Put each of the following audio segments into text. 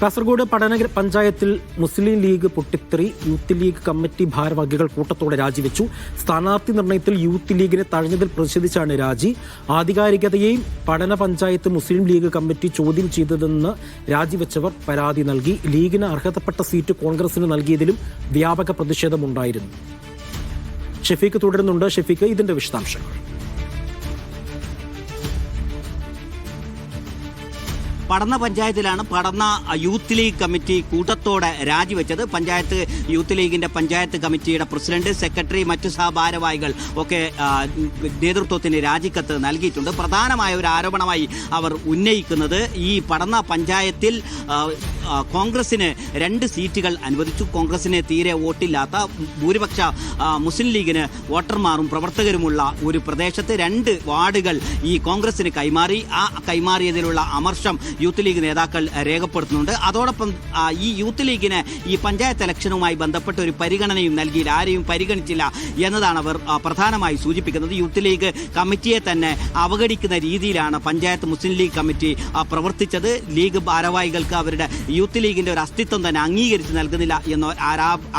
കാസർഗോഡ് പഠന പഞ്ചായത്തിൽ മുസ്ലിം ലീഗ് പൊട്ടിത്തെറി യൂത്ത് ലീഗ് കമ്മിറ്റി ഭാരവാഹികൾ കൂട്ടത്തോടെ രാജിവെച്ചു. സ്ഥാനാർത്ഥി നിർണയത്തിൽ യൂത്ത് ലീഗിനെ തഴഞ്ഞതിൽ പ്രതിഷേധിച്ചാണ് രാജി. ആധികാരികതയെയും പഠന പഞ്ചായത്ത് മുസ്ലിം ലീഗ് കമ്മിറ്റി ചോദ്യം ചെയ്തതെന്ന് രാജിവെച്ചവർ പരാതി നൽകി. ലീഗിന് അർഹതപ്പെട്ട സീറ്റ് കോൺഗ്രസിന് നൽകിയതിലും വ്യാപക പ്രതിഷേധമുണ്ടായിരുന്നു. ഷെഫീഖ് തുടരുന്നുണ്ട്. ഷെഫീഖ് ഇതിന്റെ വിശദാംശങ്ങൾ. പടന്ന പഞ്ചായത്തിലാണ് പടന്ന യൂത്ത് ലീഗ് കമ്മിറ്റി കൂട്ടത്തോടെ രാജിവെച്ചത്. പഞ്ചായത്ത് യൂത്ത് ലീഗിന്റെ പഞ്ചായത്ത് കമ്മിറ്റിയുടെ പ്രസിഡന്റ് സെക്രട്ടറി മറ്റു സഹഭാരവാഹികൾ ഒക്കെ നേതൃത്വത്തിന് രാജിക്കത്ത് നൽകിയിട്ടുണ്ട്. പ്രധാനമായ ഒരു ആരോപണമായി അവർ ഉന്നയിക്കുന്നത് ഈ പടന്ന പഞ്ചായത്തിൽ കോൺഗ്രസിന് രണ്ട് സീറ്റുകൾ അനുവദിച്ചു. കോൺഗ്രസിന് തീരെ വോട്ടില്ലാത്ത ഭൂരിപക്ഷ മുസ്ലിം ലീഗിന് വോട്ടർമാറും പ്രവർത്തകരുമുള്ള ഒരു പ്രദേശത്ത് രണ്ട് വാർഡുകൾ ഈ കോൺഗ്രസിന് കൈമാറി. ആ കൈമാറിയതിലുള്ള അമർഷം യൂത്ത് ലീഗ് നേതാക്കൾ രേഖപ്പെടുത്തുന്നുണ്ട്. അതോടൊപ്പം ഈ യൂത്ത് ലീഗിന് ഈ പഞ്ചായത്ത് ഇലക്ഷനുമായി ബന്ധപ്പെട്ട ഒരു പരിഗണനയും നൽകിയില്ല. ആരെയും പരിഗണിച്ചില്ല എന്നതാണ് അവർ പ്രധാനമായി സൂചിപ്പിക്കുന്നത്. യൂത്ത് ലീഗ് കമ്മിറ്റിയെ തന്നെ അവഗണിക്കുന്ന രീതിയിലാണ് പഞ്ചായത്ത് മുസ്ലിം ലീഗ് കമ്മിറ്റി പ്രവർത്തിച്ചത്. ലീഗ് ഭാരവാഹികൾക്ക് അവരുടെ യൂത്ത് ലീഗിന്റെ ഒരു അസ്തിത്വം തന്നെ അംഗീകരിച്ച് നൽകുന്നില്ല എന്ന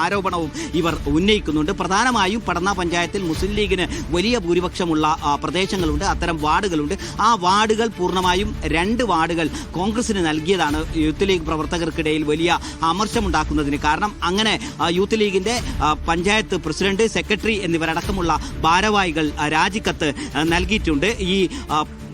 ആരോപണവും ഇവർ ഉന്നയിക്കുന്നുണ്ട്. പ്രധാനമായും പടന്ന പഞ്ചായത്തിൽ മുസ്ലിം ലീഗിന് വലിയ ഭൂരിപക്ഷമുള്ള പ്രദേശങ്ങളുണ്ട്. അത്തരം വാർഡുകളുണ്ട്. ആ വാർഡുകൾ പൂർണമായും രണ്ട് വാർഡുകൾ കോൺഗ്രസിന് നൽകിയതാണ്. യൂത്ത് ലീഗ് പ്രവർത്തകർക്കിടയിൽ വലിയ അമർശമുണ്ടാക്കുന്നതിന് കാരണം അങ്ങനെ യൂത്ത് ലീഗിന്റെ പഞ്ചായത്ത് പ്രസിഡന്റ് സെക്രട്ടറി എന്നിവരടക്കമുള്ള ഭാരവാഹികൾ രാജിക്കത്ത് നൽകിയിട്ടുണ്ട്. ഈ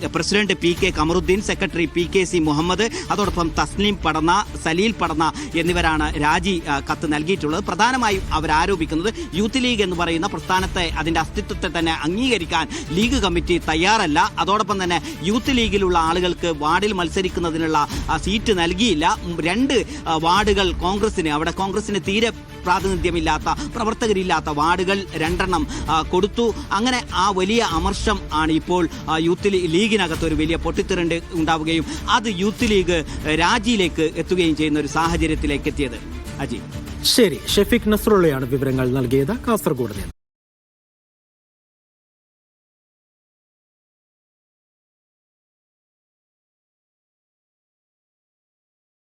president P K Kamaruddin secretary P K C Muhammad അതോടൊപ്പം തസ്ലീം പടന്ന സലീൽ പടന്ന എന്നിവരാണ് രാജി കത്ത് നൽകിയിട്ടുള്ളത്. പ്രധാനമായും അവർ ആരോപിക്കുന്നത് യൂത്ത് ലീഗ് എന്ന് പറയുന്ന പ്രസ്ഥാനത്തെ അതിന്റെ അസ്തിത്വത്തെ തന്നെ അംഗീകരിക്കാൻ ലീഗ് കമ്മിറ്റി തയ്യാറല്ല. അതോടൊപ്പം തന്നെ യൂത്ത് ലീഗിലുള്ള ആളുകൾക്ക് വാർഡിൽ മത്സരിക്കുന്നതിനുള്ള സീറ്റ് നൽകിയില്ല. രണ്ട് വാർഡുകൾ കോൺഗ്രസിന് അവിടെ കോൺഗ്രസിന് തീരെ പ്രാതിനിധ്യമില്ലാത്ത പ്രവർത്തകരില്ലാത്ത വാർഡുകൾ രണ്ടെണ്ണം കൊടുത്തു. അങ്ങനെ ആ വലിയ അമർഷം ആണ് ഇപ്പോൾ യൂത്ത് ലീ- ലീഗിനകത്ത് ഒരു വലിയ പൊട്ടിത്തെറിണ്ട് ഉണ്ടാവുകയും അത് യൂത്ത് ലീഗ് രാജിയിലേക്ക് എത്തുകയും ചെയ്യുന്ന ഒരു സാഹചര്യത്തിലേക്ക് എത്തിയത്. അജി. ശരി ഷെഫീഖ് നസ്രുള്ളയാണ് വിവരങ്ങൾ നൽകിയത്. കാസർഗോഡ് നിന്ന്